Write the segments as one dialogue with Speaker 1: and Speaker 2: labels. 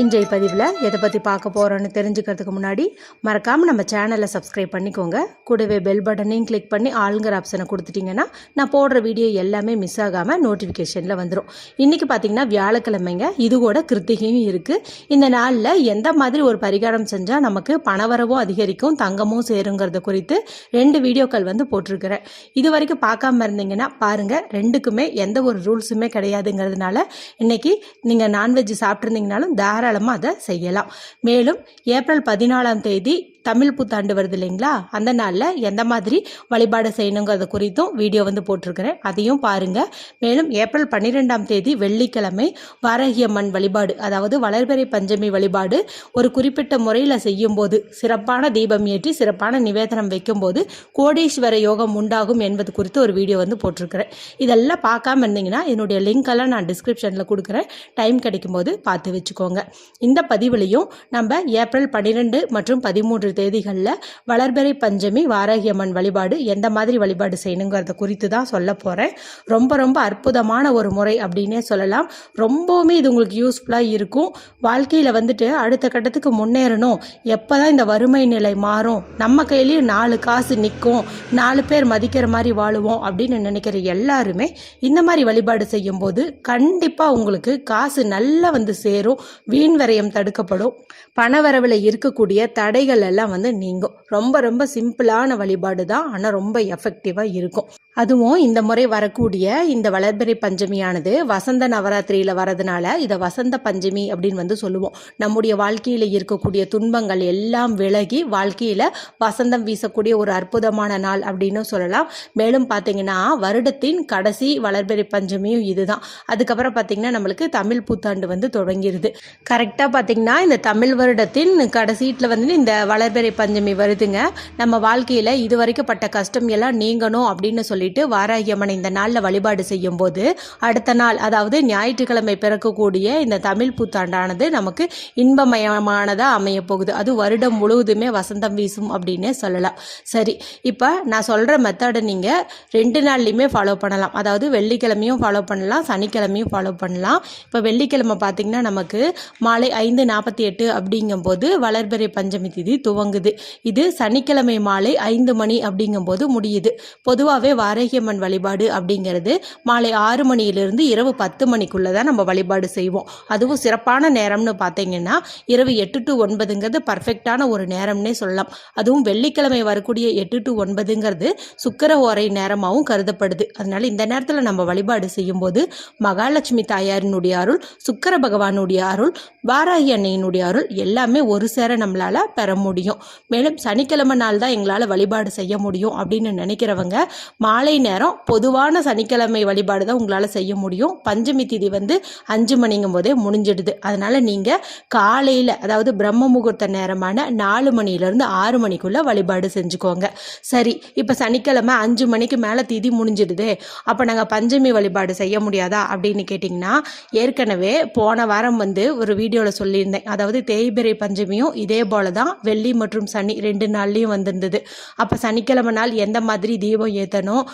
Speaker 1: இன்றைய பதிவில் எதை பற்றி பார்க்க போகிறோன்னு தெரிஞ்சுக்கிறதுக்கு முன்னாடி மறக்காமல் நம்ம சேனலை சப்ஸ்கிரைப் பண்ணிக்கோங்க. கூடவே பெல் பட்டனையும் கிளிக் பண்ணி ஆளுங்கிற ஆப்ஷனை கொடுத்துட்டிங்கன்னா நான் போடுற வீடியோ எல்லாமே மிஸ் ஆகாமல் நோட்டிஃபிகேஷனில் வந்துடும் இன்றைக்கி பார்த்தீங்கன்னா வியாழக்கிழமைங்க. இது கூட கிருத்திகையும் இருக்குது இந்த நாளில் எந்த மாதிரி ஒரு பரிகாரம் செஞ்சால் நமக்கு பணவரவும் அதிகரிக்கும் தங்கமும் சேருங்கிறத குறித்து ரெண்டு வீடியோக்கள் வந்து போட்டிருக்கிறேன். இது வரைக்கும் பார்க்காம இருந்தீங்கன்னா பாருங்கள் ரெண்டுக்குமே எந்த ஒரு ரூல்ஸுமே கிடையாதுங்கிறதுனால இன்றைக்கி நீங்கள் நான்வெஜ் சாப்பிட்ருந்தீங்கனாலும் தாராளமாக அதை செய்யலாம். மேலும் ஏப்ரல் பதினாலாம் தேதி தமிழ் புத்தாண்டு வருது இல்லைங்களா? அந்த நாளில் எந்த மாதிரி வழிபாடு செய்யணுங்கிறத குறித்தும் வீடியோ வந்து போட்டிருக்கிறேன். அதையும் பாருங்கள் மேலும் ஏப்ரல் பன்னிரெண்டாம் தேதி வெள்ளிக்கிழமை வாரகியம்மன் வழிபாடு அதாவது வளர்பிறை பஞ்சமி வழிபாடு ஒரு குறிப்பிட்ட முறையில் செய்யும்போது சிறப்பான தீபம் ஏற்றி சிறப்பான நிவேதனம் வைக்கும்போது கோடீஸ்வர யோகம் உண்டாகும் என்பது குறித்து ஒரு வீடியோ வந்து போட்டிருக்கிறேன். இதெல்லாம் பார்க்காம இருந்தீங்கன்னா என்னுடைய லிங்க்கெல்லாம் நான் டிஸ்கிரிப்ஷனில் கொடுக்குறேன். டைம் கிடைக்கும்போது பார்த்து வச்சுக்கோங்க. இந்த பதிவுலையும் நம்ம ஏப்ரல் பன்னிரெண்டு மற்றும் பதிமூன்று தேதிகளில் வளர்பெறை பஞ்சமி வாராகியம்மன் வழிபாடு எந்த மாதிரி வழிபாடு செய்யணுங்கிறத குறித்து தான் சொல்ல போகிறேன் ரொம்ப ரொம்ப அற்புதமான ஒரு முறை அப்படின்னே சொல்லலாம். ரொம்பவுமே இது உங்களுக்கு யூஸ்ஃபுல்லாக இருக்கும். வாழ்க்கையில் வந்துட்டு அடுத்த கட்டத்துக்கு முன்னேறணும். எப்போ தான் இந்த வறுமை நிலை மாறும்? நம்ம கையிலையும் நாலு காசு நிற்கும் நாலு பேர் மதிக்கிற மாதிரி வாழுவோம் அப்படின்னு நினைக்கிற எல்லாருமே இந்த மாதிரி வழிபாடு செய்யும்போது கண்டிப்பாக உங்களுக்கு காசு நல்லா வந்து சேரும். வீண் விரயம் தடுக்கப்படும். பணவரவில் இருக்கக்கூடிய தடைகள் எல்லாம் வந்து நீங்கும். ரொம்ப ரொம்ப சிம்பிளான வழிபாடு தான் ஆனால் ரொம்ப எஃபெக்டிவாக இருக்கும். அதுவும் இந்த முறை வரக்கூடிய இந்த வளர்பிறை பஞ்சமியானது வசந்த நவராத்திரியில் வரதுனால இதை வசந்த பஞ்சமி அப்படின்னு வந்து சொல்லுவோம். நம்முடைய வாழ்க்கையில் இருக்கக்கூடிய துன்பங்கள் எல்லாம் விலகி வாழ்க்கையில் வசந்தம் வீசக்கூடிய ஒரு அற்புதமான நாள் அப்படின்னு சொல்லலாம். மேலும் பார்த்தீங்கன்னா வருடத்தின் கடைசி வளர்பிறை பஞ்சமியும் இதுதான். அதுக்கப்புறம் பார்த்தீங்கன்னா நம்மளுக்கு தமிழ் புத்தாண்டு வந்து தொடங்கிடுது கரெக்டாக பார்த்தீங்கன்னா இந்த தமிழ் வருடத்தின் கடைசீட்டில் வந்து இந்த வளர்பிறை பஞ்சமி வருதுங்க. நம்ம வாழ்க்கையில் இது வரைக்கும் பட்ட கஷ்டம் எல்லாம் நீங்கணும் அப்படின்னு சொல்லிட்டு வாராகியம்மனை இந்த நாளில் வழிபாடு செய்யும் போது அடுத்த நாள் அதாவது ஞாயிற்றுக்கிழமை பிறக்கக்கூடிய இந்த தமிழ் புத்தாண்டானது நமக்கு இன்பமயமானதாக அமைய போகுது. அது வருடம் முழுவதுமே வசந்தம் வீசும் அப்படின்னே சொல்லலாம். சரி இப்போ நான் சொல்கிற மெத்தடை நீங்கள் ரெண்டு நாள்லையுமே ஃபாலோ பண்ணலாம். அதாவது வெள்ளிக்கிழமையும் ஃபாலோ பண்ணலாம் சனிக்கிழமையும் ஃபாலோ பண்ணலாம். இப்போ வெள்ளிக்கிழமை பார்த்தீங்கன்னா நமக்கு மாலை ஐந்து நாற்பத்தி எட்டு அப்படிங்கும்போது வளர்பிறை பஞ்சமி திதி துவங்குது. இது சனிக்கிழமை மாலை ஐந்து மணி அப்படிங்கும்போது முடியுது. பொதுவாகவே வாரகியம்மன் வழிபாடு அப்படிங்கிறது மாலை ஆறு மணியிலிருந்து இரவு பத்து மணிக்குள்ளே தான் நம்ம வழிபாடு செய்வோம். அதுவும் சிறப்பான நேரம்னு பார்த்தீங்கன்னா இரவு எட்டு டு ஒன்பதுங்கிறது பர்ஃபெக்டான ஒரு நேரம்னே சொல்லலாம். அதுவும் வெள்ளிக்கிழமை வரக்கூடிய எட்டு டு ஒன்பதுங்கிறது சுக்கர ஓரை நேரமாகவும் கருதப்படுது. அதனால இந்த நேரத்தில் நம்ம வழிபாடு செய்யும்போது மகாலட்சுமி தாயாரினுடைய அருள் சுக்கர பகவானுடைய அருள் வாராகி அன்னையினுடைய அருள் எல்லாமே ஒரு சேர நம்மளால் பெற முடியும். மேலும் சனிக்கிழமை நாள் தான் எங்களால் வழிபாடு செய்ய முடியும் அப்படின்னு நினைக்கிறவங்க மா மாலை நேரம் பொதுவான சனிக்கிழமை வழிபாடு தான் உங்களால் செய்ய முடியும். பஞ்சமி திதி வந்து அஞ்சு மணிங்கும் போதே முடிஞ்சிடுது. அதனால் நீங்கள் காலையில் அதாவது பிரம்ம முகூர்த்த நேரமான நாலு மணிலேருந்து ஆறு மணிக்குள்ளே வழிபாடு செஞ்சுக்கோங்க. சரி இப்போ சனிக்கிழமை அஞ்சு மணிக்கு மேலே திதி முடிஞ்சிடுதே அப்போ நாங்கள் பஞ்சமி வழிபாடு செய்ய முடியாதா அப்படின்னு கேட்டிங்கன்னா ஏற்கனவே போன வாரம் வந்து ஒரு வீடியோவில் சொல்லியிருந்தேன். அதாவது தேய்பிரை பஞ்சமியும் இதே போல தான் வெள்ளி மற்றும் சனி ரெண்டு நாள்லேயும் வந்திருந்தது. அப்போ சனிக்கிழமை நாள் எந்த மாதிரி தீபம் ஏற்றணும்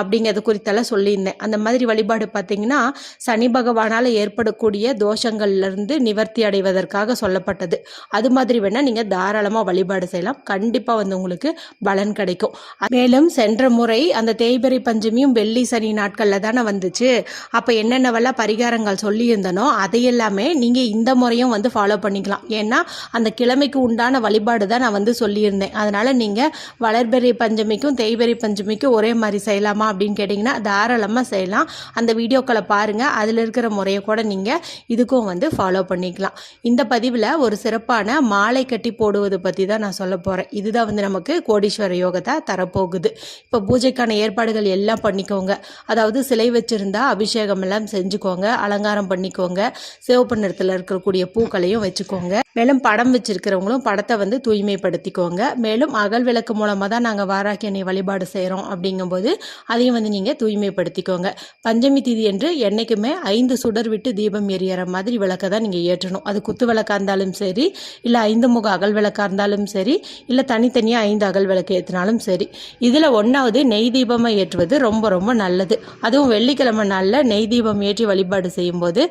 Speaker 1: அப்படிங்கிறது குறித்தெல்லாம் சொல்லியிருந்தேன். அந்த மாதிரி வழிபாடு பார்த்தீங்கன்னா சனி பகவானால் ஏற்படக்கூடிய தோஷங்கள்லேருந்து நிவர்த்தி அடைவதற்காக சொல்லப்பட்டது. அது மாதிரி வேணால் நீங்கள் தாராளமாக வழிபாடு செய்யலாம். கண்டிப்பாக வந்து உங்களுக்கு பலன் கிடைக்கும். மேலும் சென்ற முறை அந்த தேய்பிறை பஞ்சமியும் வெள்ளி சனி நாட்களில் தானே வந்துச்சு. அப்போ என்னென்னவெல்லாம் பரிகாரங்கள் சொல்லியிருந்தனோ அதையெல்லாமே நீங்கள் இந்த முறையும் வந்து ஃபாலோ பண்ணிக்கலாம். ஏன்னா அந்த கிழமைக்கு உண்டான வழிபாடு தான் நான் வந்து சொல்லியிருந்தேன். அதனால் நீங்கள் வளர்பெரி பஞ்சமிக்கும் தேய்பெரி பஞ்சமிக்கும் ஒரே மாதிரி செய்யலாமா அப்படின்னு கேட்டிங்கன்னா தாராளமாக செய்யலாம். அந்த வீடியோக்களை பாருங்கள் அதில் இருக்கிற முறையை கூட நீங்கள் இதுக்கும் வந்து ஃபாலோ பண்ணிக்கலாம். இந்த பதிவில் ஒரு சிறப்பான மாலை கட்டி போடுவது பற்றி தான் நான் சொல்ல போகிறேன் இதுதான் வந்து நமக்கு கோடீஸ்வர யோகத்தை தரப்போகுது. இப்போ பூஜைக்கான ஏற்பாடுகள் எல்லாம் பண்ணிக்கோங்க. அதாவது சிலை வச்சுருந்தா அபிஷேகம் எல்லாம் செஞ்சுக்கோங்க. அலங்காரம் பண்ணிக்கோங்க. சிவப்பு நிறத்தில் இருக்கக்கூடிய பூக்களையும் வச்சுக்கோங்க. மேலும் படம் வச்சிருக்கிறவங்களும் படத்தை வந்து தூய்மைப்படுத்திக்கோங்க. மேலும் அகல் விளக்கு மூலமாக தான் நாங்கள் வாராக்கி அன்னை வழிபாடு செய்கிறோம் அப்படிங்கும்போது போது அதையும் வந்து நீங்கள் தூய்மைப்படுத்திக்கோங்க. பஞ்சமி தீதி என்று என்றைக்குமே ஐந்து சுடர் விட்டு தீபம் எரியற மாதிரி விளக்கை தான் நீங்கள் ஏற்றணும். அது குத்து விளக்காக இருந்தாலும் சரி இல்லை ஐந்து முக அகல் விளக்காக இருந்தாலும் சரி இல்லை தனித்தனியாக ஐந்து அகல் விளக்கு ஏற்றினாலும் சரி இதில் ஒன்றாவது நெய் தீபமாக ஏற்றுவது ரொம்ப ரொம்ப நல்லது. அதுவும் வெள்ளிக்கிழமை நாளில் நெய் தீபம் ஏற்றி வழிபாடு செய்யும்போது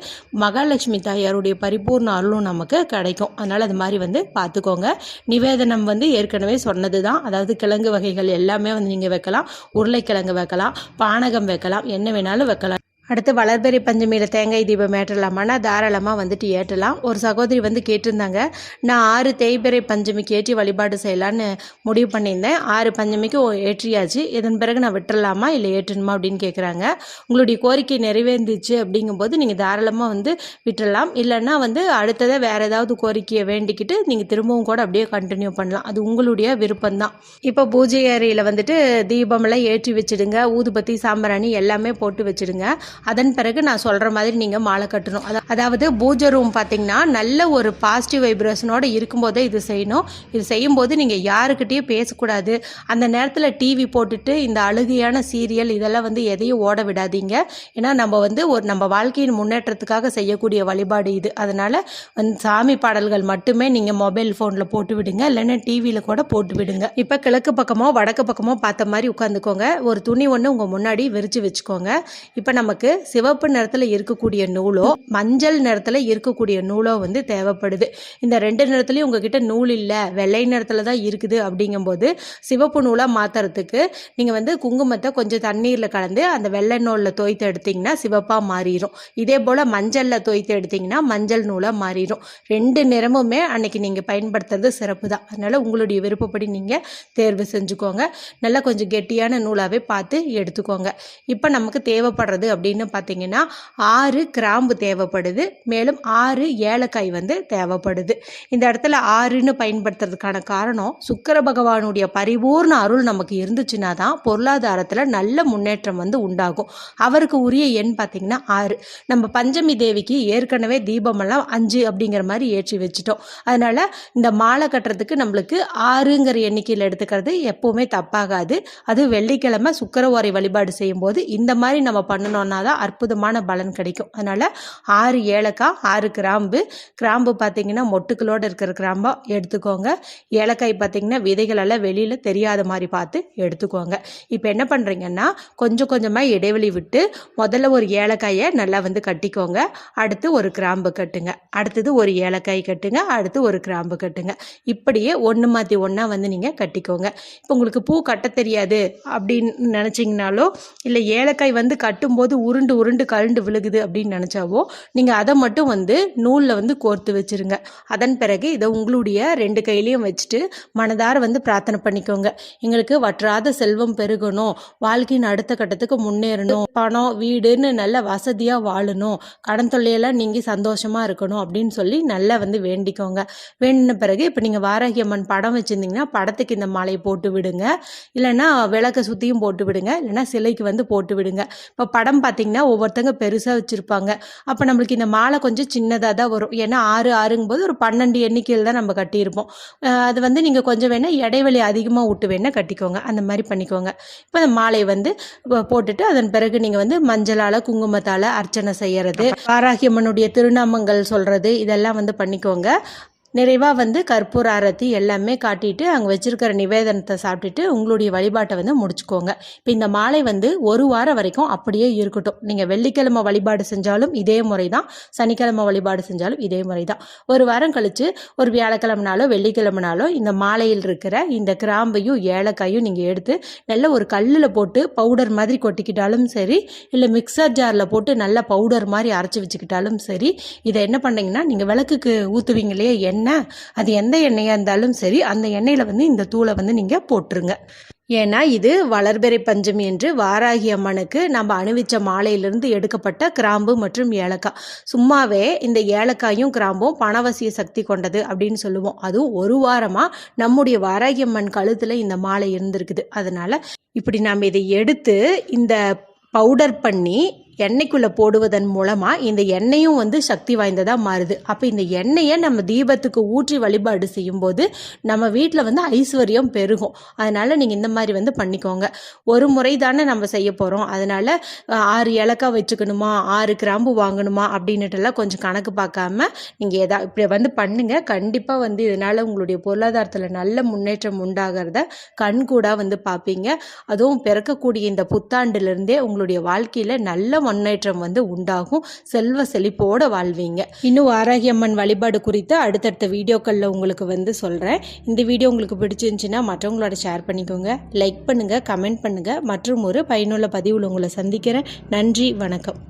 Speaker 1: மகாலட்சுமி தாயாருடைய பரிபூர்ண அருளும் நமக்கு கிடைக்கும். அதனால் அது மாதிரி வந்து பார்த்துக்கோங்க நிவேதனம் வந்து ஏற்கனவே சொன்னது தான் அதாவது கிழங்கு வகைகள் எல்லாமே வந்து நீங்கள் வைக்கலாம். உருளைக்கிழங்கு வைக்கலாம் பானகம் வைக்கலாம் என்ன வேணாலும் வைக்கலாம். அடுத்து வளர்பெரி பஞ்சமியில் தேங்காய் தீபம் ஏற்றலாமான்னா தாராளமாக வந்துட்டு ஏற்றலாம். ஒரு சகோதரி வந்து கேட்டிருந்தாங்க நான் ஆறு தேய்பிறை பஞ்சமிக்கு ஏற்றி வழிபாடு செய்யலான்னு முடிவு பண்ணியிருந்தேன். ஆறு பஞ்சமிக்கு ஏற்றியாச்சு. இதன் பிறகு நான் விட்டுறலாமா இல்லை ஏற்றணுமா? அப்படின்னு கேட்குறாங்க உங்களுடைய கோரிக்கை நிறைவேந்துச்சு அப்படிங்கும்போது நீங்கள் தாராளமாக வந்து விட்டுறலாம். இல்லைன்னா வந்து அடுத்ததை வேறு ஏதாவது கோரிக்கையை வேண்டிக்கிட்டு நீங்கள் திரும்பவும் கூட அப்படியே கண்டினியூ பண்ணலாம். அது உங்களுடைய விருப்பம்தான். இப்போ பூஜை அறையில் வந்துட்டு தீபமெல்லாம் ஏற்றி வச்சிடுங்க. ஊதுபத்தி சாம்பிராணி எல்லாமே போட்டு வச்சிடுங்க. அதன் பிறகு நான் சொல்கிற மாதிரி நீங்கள் மாலை கட்டணும். அதாவது பூஜை ரூம் பார்த்தீங்கன்னா நல்ல ஒரு பாசிட்டிவ் வைப்ரேஷனோட இருக்கும்போதே இது செய்யணும். இது செய்யும்போது நீங்கள் யாருக்கிட்டேயும் பேசக்கூடாது. அந்த நேரத்தில் டிவி போட்டுட்டு இந்த அழுகையான சீரியல் இதெல்லாம் வந்து எதையும் ஓட விடாதீங்க. ஏன்னா நம்ம வந்து ஒரு நம்ம வாழ்க்கையின் முன்னேற்றத்துக்காக செய்யக்கூடிய வழிபாடு இது. அதனால் வந்து சாமி பாடல்கள் மட்டுமே நீங்கள் மொபைல் ஃபோனில் போட்டு விடுங்க. இல்லைன்னா டிவியில் கூட போட்டு விடுங்க. இப்போ கிழக்கு பக்கமோ வடக்கு பக்கமோ பார்த்த மாதிரி உட்காந்துக்கோங்க. ஒரு துணி ஒன்று உங்கள் முன்னாடி விரித்து வச்சுக்கோங்க. இப்போ நமக்கு சிவப்பு நிறத்தில் இருக்கக்கூடிய நூலோ மஞ்சள் நிறத்தில் இருக்கக்கூடிய நூலோ வந்து தேவைப்படுது. இந்த ரெண்டு நிறத்துலையும் உங்ககிட்ட நூல் இல்லை வெள்ளை நிறத்தில் தான் இருக்குது அப்படிங்கும்போது சிவப்பு நூலாக மாற்றுறதுக்கு நீங்கள் வந்து குங்குமத்தை கொஞ்சம் தண்ணீரில் கலந்து அந்த வெள்ளை நூலில் தோய்த்து எடுத்தீங்கன்னா சிவப்பாக மாறிடும் இதே போல் மஞ்சளில் தோய்த்து எடுத்தீங்கன்னா மஞ்சள் நூலாக மாறிடும் ரெண்டு நிறமுமே அன்னைக்கு நீங்கள் பயன்படுத்துறது சிறப்பு தான். அதனால் உங்களுடைய விருப்பப்படி நீங்கள் தேர்வு செஞ்சுக்கோங்க. நல்லா கொஞ்சம் கெட்டியான நூலாகவே பார்த்து எடுத்துக்கோங்க. இப்போ நமக்கு தேவைப்படுறது அப்படின்னு பார்த்தீங்கன்னா ஆறு கிராம்பு தேவைப்படுது. மேலும் ஆறு ஏலக்காய் வந்து தேவைப்படுது. இந்த இடத்துல ஆறுன்னு பயன்படுத்துறதுக்கான காரணம் சுக்கர பகவானுடைய பரிபூர்ண அருள் நமக்கு இருந்துச்சுன்னா தான் பொருளாதாரத்தில் நல்ல முன்னேற்றம் வந்து உண்டாகும். அவருக்கு உரிய எண் பார்த்தீங்கன்னா ஆறு. நம்ம பஞ்சமி தேவிக்கு ஏற்கனவே தீபமெல்லாம் அஞ்சு அப்படிங்கிற மாதிரி ஏற்றி வச்சுட்டோம். அதனால் இந்த மாலை கட்டுறதுக்கு நம்மளுக்கு ஆறுங்கிற எண்ணிக்கையில் எடுத்துக்கிறது எப்போவுமே தப்பாகாது. அது வெள்ளிக்கிழமை சுக்கர வழிபாடு செய்யும்போது இந்த மாதிரி நம்ம பண்ணணும்னா தான் அற்புதமான பலன் கிடைக்கும். அதனால் ஆறு ஏலக்காய் ஆறு கிராம்பு. கிராம்பு பார்த்தீங்கன்னா மொட்டுக்களோடு இருக்கிற கிராம்பாக எடுத்துக்கோங்க. ஏலக்காய் பார்த்தீங்கன்னா விதைகள் எல்லாம் வெளியில் தெரியாத மாதிரி பார்த்து எடுத்துக்கோங்க. இப்போ என்ன பண்ணுறீங்கன்னா கொஞ்சம் கொஞ்சமாக இடைவெளி விட்டு முதல்ல ஒரு ஏலக்காயை நல்லா வந்து கட்டிக்கோங்க. அடுத்து ஒரு கிராம்பு கட்டுங்க. அடுத்தது ஒரு ஏலக்காய் கட்டுங்க. அடுத்து ஒரு கிராம்பு கட்டுங்க. இப்படியே ஒன்று மாற்றி ஒன்றா வந்து நீங்கள் கட்டிக்கோங்க. இப்போ உங்களுக்கு பூ கட்ட தெரியாது அப்படின்னு நினச்சிங்கனாலோ இல்லை ஏலக்காய் வந்து கட்டும்போது உருண்டு உருண்டு கழுண்டு விழுகுது அப்படின்னு நினச்சாவோ நீங்கள் அதை மட்டும் வந்து நூலில் வந்து கோர்த்து வச்சிருங்க. அதன் பிறகு இதை உங்களுடைய ரெண்டு கையிலையும் வச்சுட்டு மனதார வந்து பிரார்த்தனை பண்ணிக்கோங்க. எங்களுக்கு வற்றாத செல்வம் பெருகணும். வாழ்க்கையின் அடுத்த கட்டத்துக்கு முன்னேறணும். பணம் வீடுன்னு நல்ல வசதியாக வாழணும். கடன் தொல்லையெல்லாம் நீங்கள் சந்தோஷமாக இருக்கணும் அப்படின்னு சொல்லி நல்லா வந்து வேண்டிக்கோங்க. வேண்டின பிறகு இப்போ நீங்கள் வாராகி அம்மன் படம் வச்சுருந்தீங்கன்னா படத்துக்கு இந்த மாலையை போட்டு விடுங்க. இல்லைன்னா விளக்கை சுற்றியும் போட்டு விடுங்க. இல்லைன்னா சிலைக்கு வந்து போட்டு விடுங்க. இப்போ படம் பார்த்தீங்கன்னா ஒவ்வொருத்தங்க பெருசாக வச்சுருப்பாங்க. அப்போ நம்மளுக்கு இந்த மாலை கொஞ்சம் சின்னதாக தான் வரும். ஏன்னா ஆறு ஆறுங்கும்போது ஒரு பன்னெண்டு எண்ணிக்கையில் தான் நம்ம கட்டியிருப்போம். அது வந்து நீங்கள் கொஞ்சம் வேணால் இடைவெளி அதிகமாக விட்டு வேணால் கட்டிக்கோங்க. அந்த மாதிரி பண்ணிக்கோங்க. இப்போ அந்த மாலையை வந்து போட்டுட்டு அதன் பிறகு நீங்கள் வந்து மஞ்சளால் குங்குமத்தால் அர்ச்சனை செய்யறது வாராகி அம்மனுடைய திருநாமங்கள் சொல்கிறது இதெல்லாம் வந்து பண்ணிக்கோங்க. நிறைவாக வந்து கற்பூர ஆரத்தி எல்லாமே காட்டிட்டு அங்கே வச்சிருக்கிற நிவேதனத்தை சாப்பிட்டுட்டு உங்களுடைய வழிபாட்டை வந்து முடிச்சுக்கோங்க. இப்போ இந்த மாலை வந்து ஒரு வாரம் வரைக்கும் அப்படியே இருக்கட்டும். நீங்கள் வெள்ளிக்கிழமை வழிபாடு செஞ்சாலும் இதே முறை தான் சனிக்கிழமை வழிபாடு செஞ்சாலும் இதே முறை தான் ஒரு வாரம் கழித்து ஒரு வியாழக்கிழமைனாலோ வெள்ளிக்கிழமைனாலோ இந்த மாலையில் இருக்கிற இந்த கிராம்பையும் ஏலக்காயும் நீங்கள் எடுத்து நல்ல ஒரு கல்லில் போட்டு பவுடர் மாதிரி கொட்டிக்கிட்டாலும் சரி இல்லை மிக்சர் ஜாரில் போட்டு நல்லா பவுடர் மாதிரி அரைச்சி வச்சுக்கிட்டாலும் சரி இதை என்ன பண்ணீங்கன்னா நீங்கள் விளக்குக்கு ஊற்றுவீங்க இல்லையா எண்ணெய் அது எந்த எண்ணெயாக இருந்தாலும் சரி அந்த எண்ணெயில் வந்து இந்த தூளை வந்து நீங்கள் போட்டுருங்க. ஏன்னா இது வளர்பிறை பஞ்சம் என்று வாராகி அம்மனுக்கு நம்ம அணிவிச்ச மாலையிலிருந்து எடுக்கப்பட்ட கிராம்பு மற்றும் ஏலக்காய். சும்மாவே இந்த ஏலக்காயும் கிராம்பும் பணவசிய சக்தி கொண்டது அப்படின்னு சொல்லுவோம். அதுவும் ஒரு வாரமாக நம்முடைய வாராகி அம்மன் கழுத்தில் இந்த மாலை இருந்திருக்குது. அதனால் இப்படி நாம் இதை எடுத்து இந்த பவுடர் பண்ணி எண்ணெய்க்குள்ளே போடுவதன் மூலமாக இந்த எண்ணெயும் வந்து சக்தி வாய்ந்ததாக மாறுது. அப்போ இந்த எண்ணெயை நம்ம தீபத்துக்கு ஊற்றி வழிபாடு செய்யும்போது நம்ம வீட்டில் வந்து ஐஸ்வர்யம் பெருகும். அதனால் நீங்கள் இந்த மாதிரி வந்து பண்ணிக்கோங்க. ஒரு முறை தானே நம்ம செய்ய போகிறோம் அதனால் ஆறு ஏலக்காய் வச்சுக்கணுமா? ஆறு கிராம்பு வாங்கணுமா? அப்படின்னுட்டுலாம் கொஞ்சம் கணக்கு பார்க்காம நீங்கள் எதா இப்படி வந்து பண்ணுங்கள் கண்டிப்பாக வந்து இதனால் உங்களுடைய பொருளாதாரத்தில் நல்ல முன்னேற்றம் உண்டாகிறத கண்கூடாக வந்து பார்ப்பீங்க அதுவும் பிறக்கக்கூடிய இந்த புத்தாண்டுலேருந்தே உங்களுடைய வாழ்க்கையில் நல்ல முன்னேற்றம் வந்து உண்டாகும். செல்வ செழிப்போடு வாழ்வீங்க. இன்னும் ஆரோக்கியம்மன் வழிபாடு குறித்து அடுத்தடுத்த வீடியோக்களில் உங்களுக்கு வந்து சொல்கிறேன் இந்த வீடியோ உங்களுக்கு பிடிச்சிருந்துச்சின்னா மற்றவங்களோட ஷேர் பண்ணிக்கோங்க. லைக் பண்ணுங்கள் கமெண்ட் பண்ணுங்கள் மற்றும் ஒரு பயனுள்ள பதிவில் உங்களை சந்திக்கிறேன். நன்றி வணக்கம்.